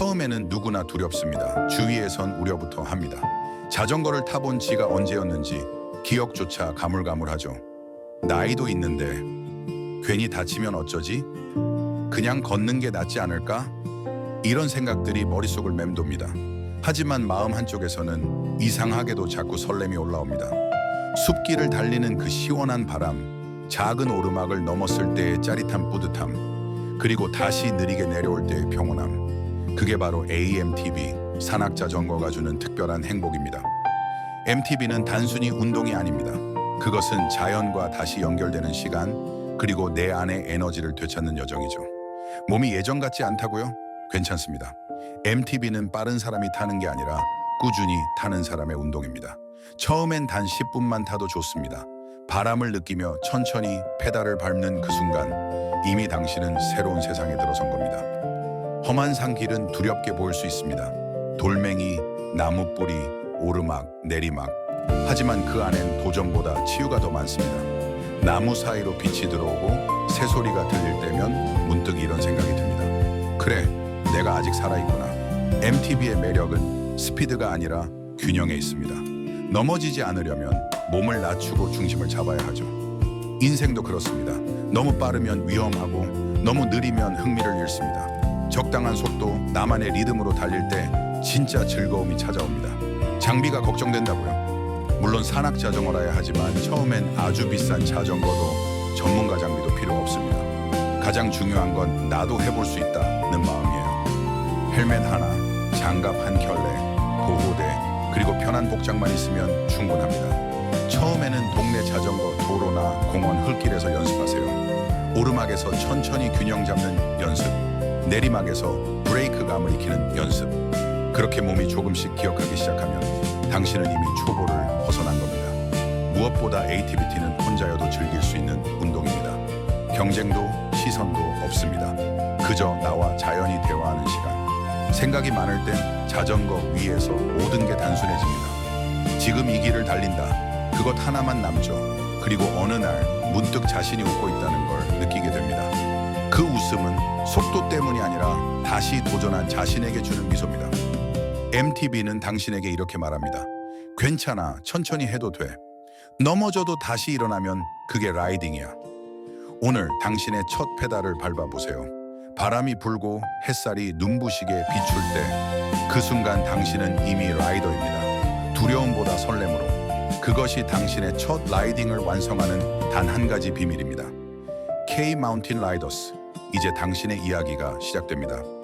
처음에는 누구나 두렵습니다. 주위에선 우려부터 합니다. 자전거를 타본 지가 언제였는지 기억조차 가물가물하죠. 나이도 있는데 괜히 다치면 어쩌지? 그냥 걷는 게 낫지 않을까? 이런 생각들이 머릿속을 맴돕니다. 하지만 마음 한쪽에서는 이상하게도 자꾸 설렘이 올라옵니다. 숲길을 달리는 그 시원한 바람, 작은 오르막을 넘었을 때의 짜릿한 뿌듯함, 그리고 다시 느리게 내려올 때의 평온함. 그게 바로 AMTB, 산악자전거가 주는 특별한 행복입니다. MTB는 단순히 운동이 아닙니다. 그것은 자연과 다시 연결되는 시간, 그리고 내 안의 에너지를 되찾는 여정이죠. 몸이 예전 같지 않다고요? 괜찮습니다. MTB는 빠른 사람이 타는 게 아니라 꾸준히 타는 사람의 운동입니다. 처음엔 단 10분만 타도 좋습니다. 바람을 느끼며 천천히 페달을 밟는 그 순간 이미 당신은 새로운 세상에 들어선 겁니다. 험한 산길은 두렵게 보일 수 있습니다. 돌멩이, 나무 뿌리, 오르막, 내리막. 하지만 그 안엔 도전보다 치유가 더 많습니다. 나무 사이로 빛이 들어오고 새소리가 들릴 때면 문득 이런 생각이 듭니다. 그래, 내가 아직 살아있구나. MTB의 매력은 스피드가 아니라 균형에 있습니다. 넘어지지 않으려면 몸을 낮추고 중심을 잡아야 하죠. 인생도 그렇습니다. 너무 빠르면 위험하고 너무 느리면 흥미를 잃습니다. 적당한 속도, 나만의 리듬으로 달릴 때 진짜 즐거움이 찾아옵니다. 장비가 걱정된다고요? 물론 산악 자전거라야 하지만 처음엔 아주 비싼 자전거도 전문가 장비도 필요 없습니다. 가장 중요한 건 나도 해볼 수 있다는 마음이에요. 헬멧 하나, 장갑 한 켤레, 보호대, 그리고 편한 복장만 있으면 충분합니다. 처음에는 동네 자전거 도로나 공원 흙길에서 연습하세요. 오르막에서 천천히 균형 잡는 연습, 내리막에서 브레이크감을 익히는 연습. 그렇게 몸이 조금씩 기억하기 시작하면 당신은 이미 초보를 벗어난 겁니다. 무엇보다 ATVT는 혼자여도 즐길 수 있는 운동입니다. 경쟁도 시선도 없습니다. 그저 나와 자연이 대화하는 시간. 생각이 많을 땐 자전거 위에서 모든 게 단순해집니다. 지금 이 길을 달린다. 그것 하나만 남죠. 그리고 어느 날 문득 자신이 웃고 있다는 걸 느끼게 됩니다. 그 웃음은 속도 때문이 아니라 다시 도전한 자신에게 주는 미소입니다. MTB는 당신에게 이렇게 말합니다. 괜찮아. 천천히 해도 돼. 넘어져도 다시 일어나면 그게 라이딩이야. 오늘 당신의 첫 페달을 밟아보세요. 바람이 불고 햇살이 눈부시게 비출 때 그 순간 당신은 이미 라이더입니다. 두려움보다 설렘으로 그것이 당신의 첫 라이딩을 완성하는 단 한 가지 비밀입니다. K 마운틴 라이더스 이제 당신의 이야기가 시작됩니다.